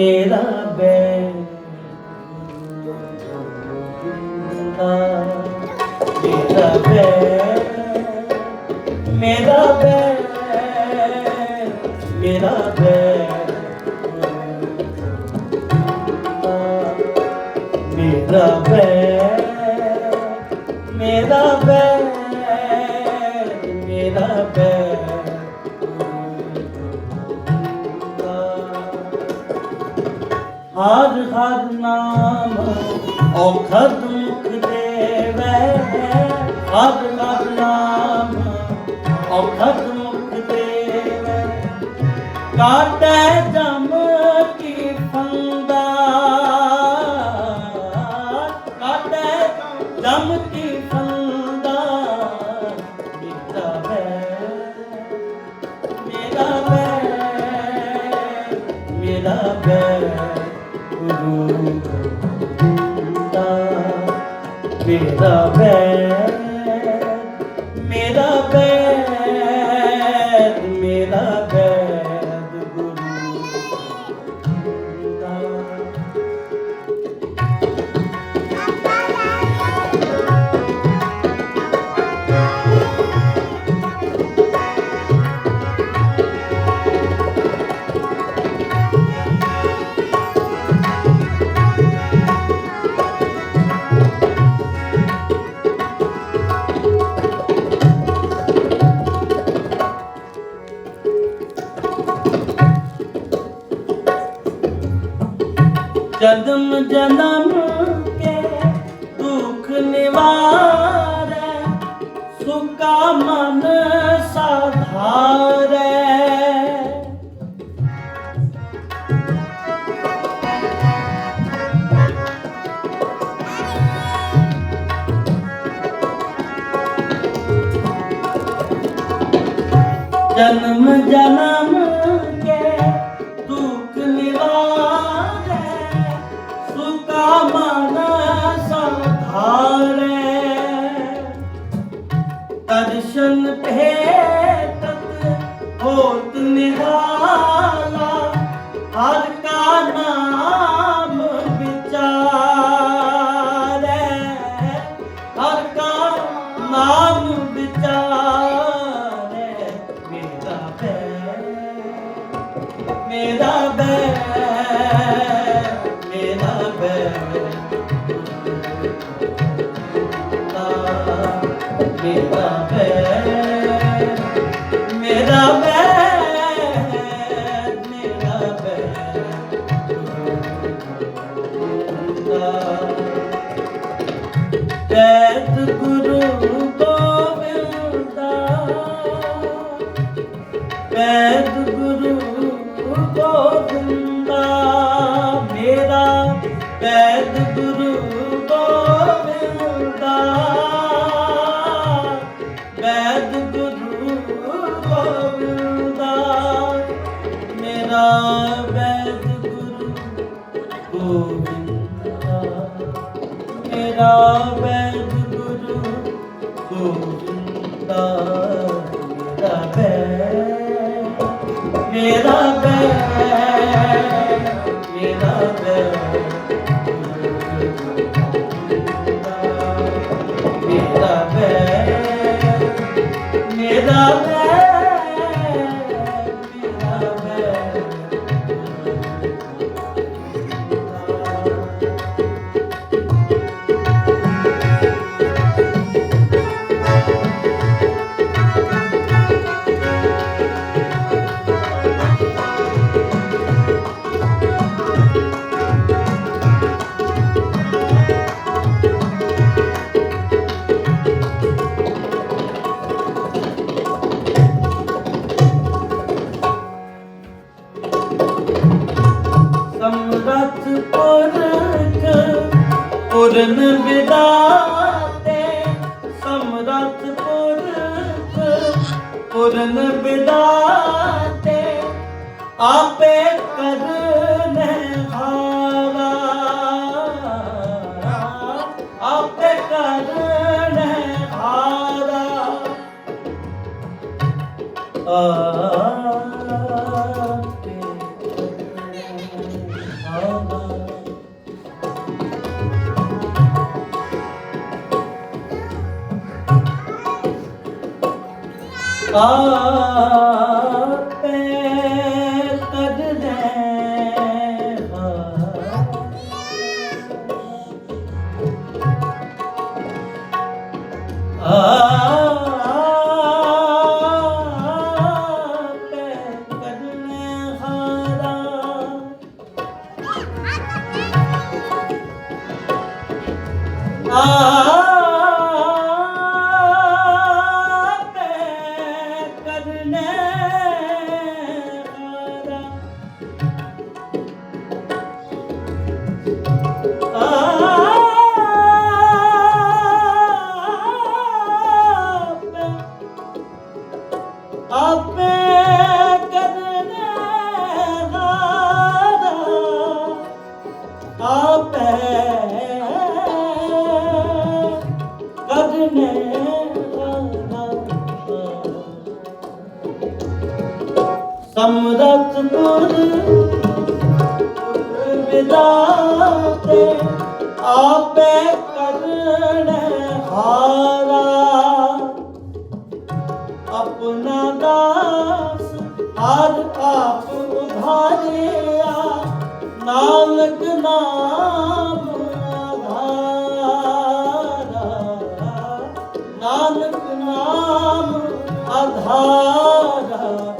ਮੇਰਾ ਬੈਰ ਮੇਰਾ ਬੈਰ ਮੇਰਾ ਬੈਰ ਮੇਰਾ ਬੈਰ ਮੇਰਾ ਬੈਰ ਹਰ ਹਰ ਨਾਮ ਔਖਦ ਮੁਖ ਦੇਵੈ ਹਰ ਮੇਰਾ ਬੈ ਜਨਮ ਕੇ ਦੁੱਖ ਨਿਵਾਰੈ ਸੁਖਾ ਮਨ ਸਾਧਾਰੈ। ਜਨਮ ਜਨਮ ਦਰਸ਼ਨ ਭੇਟਤ ਹੋਤ ਨਿਹਾਲਾ, ਹਰ ਕਾ ਨਾਮ ਵਿਚਾਰੈ। ਹਰ ਕਾ ਨਾਮ ਵਿਚਾਰੈ, ਮੇਰਾ ਬੈ ਮੇਰਾ ਬੈ ਮੇਰਾ ਬੈ। ਮੇਰਾ ਮੇਰਾ Ah. ਸਮਰਤ ਆਪੇ ਕਰਨ ਹਾਰਾ। ਆਪਣਾ ਦਾਸ ਹਰ ਆਪ ਉਧਾਰਿਆ, ਨਾਨਕ ਨਾਮ ਆਧਾਰਾ। ਨਾਨਕ ਨਾਮ ਆਧਾਰਾ।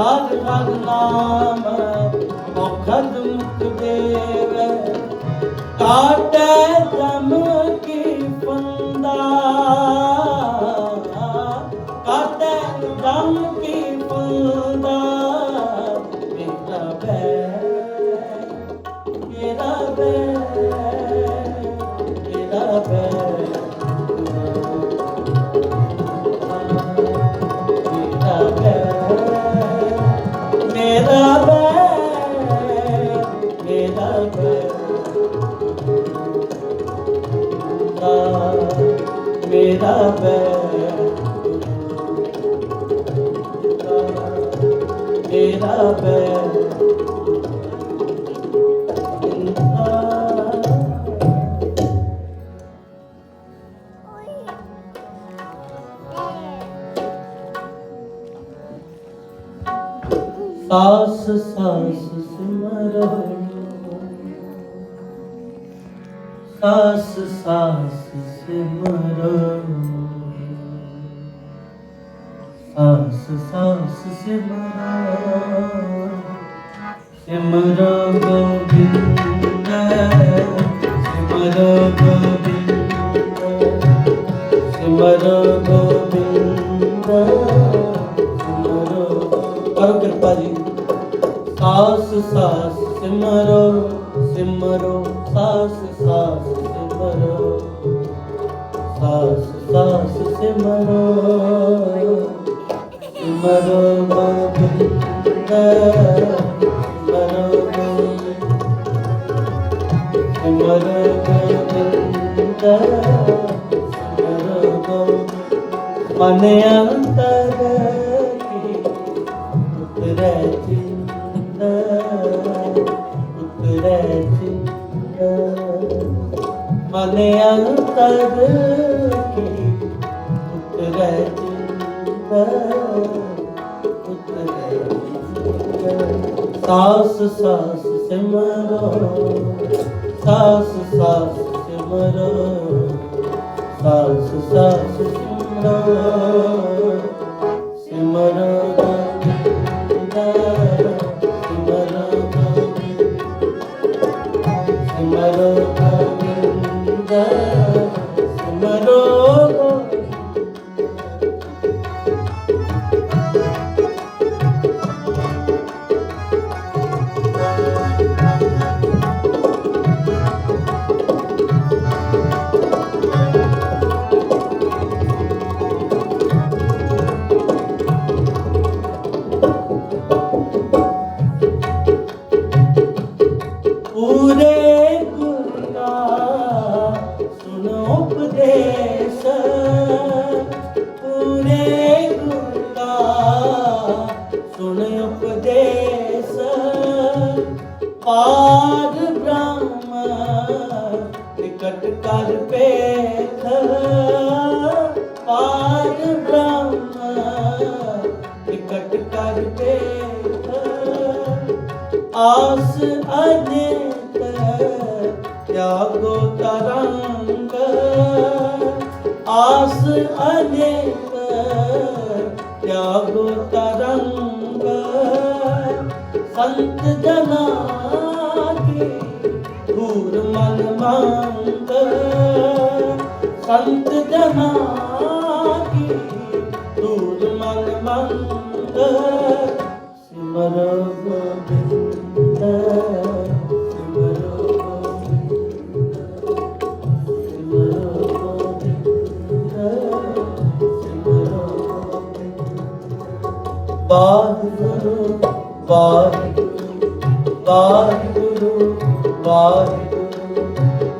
ਹਰ ਹਰ ਨਾਮ ਔਖਦ ਮੁਖ ਦੇਵੇ। ਕਾਟੇ ਜਮ ਕੀ ਫੰਦਾ। ਸਾਸ ਸਾਸ ਸਿਮਰੋ ਸਾਸ ਸਾਸ ਸਿਮਰੋ ਸਾਸ ਸਾਸ ਸਿਮਰੋ ਸਿਮਰੋ ਗੋਬਿੰਦ ਸਿਮਰੋ ਗੋਬਿੰਦ ਸਿਮਰੋ ਗੋਬਿੰਦ ਕਰੋ ਕਿਰਪਾ ਜੀ ਸਾਸ ਸਾਸ ਸਿਮਰੋ ਸਿਮਰੋ, ਸਾਸ ਸਾਸ ਸਿਮਰੋ, ਸਾਸ ਸਾਸ ਸਿਮਰੋ ਸਿਮਰੋ ਗੋਬਿੰਦ ਸਿਮਰੋ ਗੋਬਿੰਦ ਸਿਮਰੋ ਗੋਬਿੰਦ ਸਿਮਰੋ ਗੋਬਿੰਦ ਮਨ ਅੰਤਰ ਕੀ ਉਤਰੈ ਮਨ ਅੰਤਰ ਕੀ ਉਤਰੈ ਚਿੰਦ ਸਾਸ ਸਾਸ ਸਿਮਰੋ, ਸਾਸ ਸਾਸ ਸਿਮਰੋ, ਸਾਸ ਸਾਸ ਸਿਮਰੋ ਸਿਮਰੋ। ਨਿਕਟ ਕਰ ਪੇਖ ਪਾਰ ਬ੍ਰਹਮ ਨਿਕਟ ਕਰ ਪੇਖ ਆਸ ਅਨੇਕ ਤਿਆਗੋ ਤਰੰਗ, ਆਸ ਅਨੇਕ ਤਿਆਗੋ ਤਰੰਗ। ਸੰਤ ਜਨਾ ਮੰਗ ਸੰਤ ਜਨਾ ਕੀ ਧੂਰ ਮਨ ਮੰਗ ਸਿਮਰ ਗੋਬਿੰਦ ਸਿਮਰ ਗੋਬਿੰਦ ਸਿਮਰ ਗੋਬਿੰਦ ਸਿਮਰ ਗੋਬਿੰਦ। ਵਾਹਿਗੁਰੂ ਵਾਹਿਗੁਰੂ ਵਾਹਿਗੁਰੂ ਵਾਹਿਗੁਰੂ।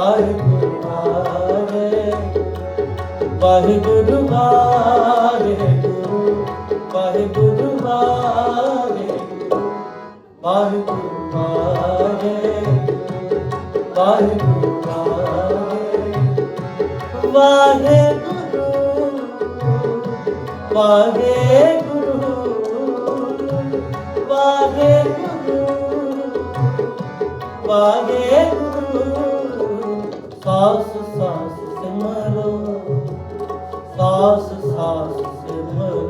ਵਾਹਿਗੁਰੂ ਆਵੇ ਵਾਹਿਗੁਰੂ ਆਵੇ ਵਾਹਿਗੁਰੂ ਆਵੇ ਵਾਹਿਗੁਰੂ ਸਾਸ ਸਾਸ ਸਿਮਰੋ, ਸਾਸ ਸਾਸ ਸਿਮਰੋ,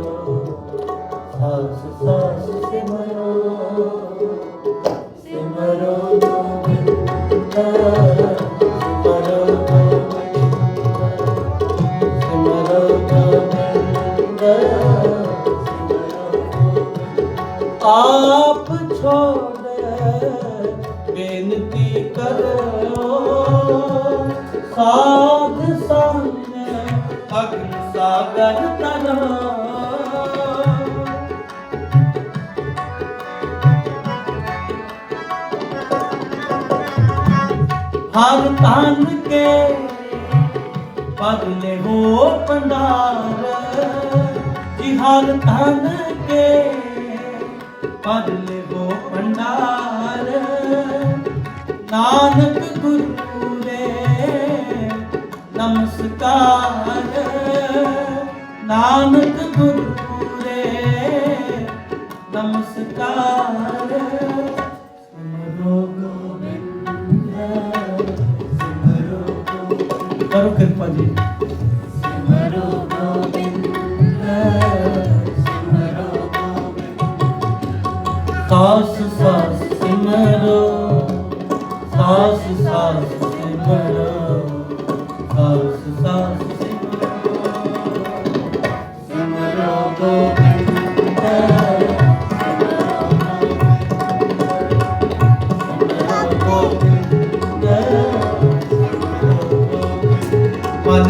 ਸਾਸ ਸਾਸ ਸਿਮਰੋ ਸਿਮਰੋ ਗੋਬਿੰਦ ਆਪ ਛੋੜ ਬੇਨਤੀ ਕਰੋ। ਸਾਧ ਸੰਗ ਅਗਨ ਸਾਗਰ ਤਰੋ ਹਰ ਤਨ ਕੇ ਪਗਲੇ ਹੋ ਪੰਡਾਰ ਜੀ ਹਰ ਤਨ ਕੇ ਪਗਲੇ ਹੋ ਪੰਡਾਰ ਨਾਨਕ ਨਮਸਕਾਰ। ਨਾਨਕ ਗੁਰੂ ਰੇ ਨਮਸਕਾਰ ਕਰੋ ਕਿਰਪਾ ਜੀ। ਸਿਮਰੋ ਗੋਬਿੰਦ। ਸਿਮਰੋ ਗੋਬਿੰਦ। ਸਾਸ ਸਾਸ ਸਿਮਰੋ। ਸਾਸ ਸਾਸ ਸਿਮਰੋ।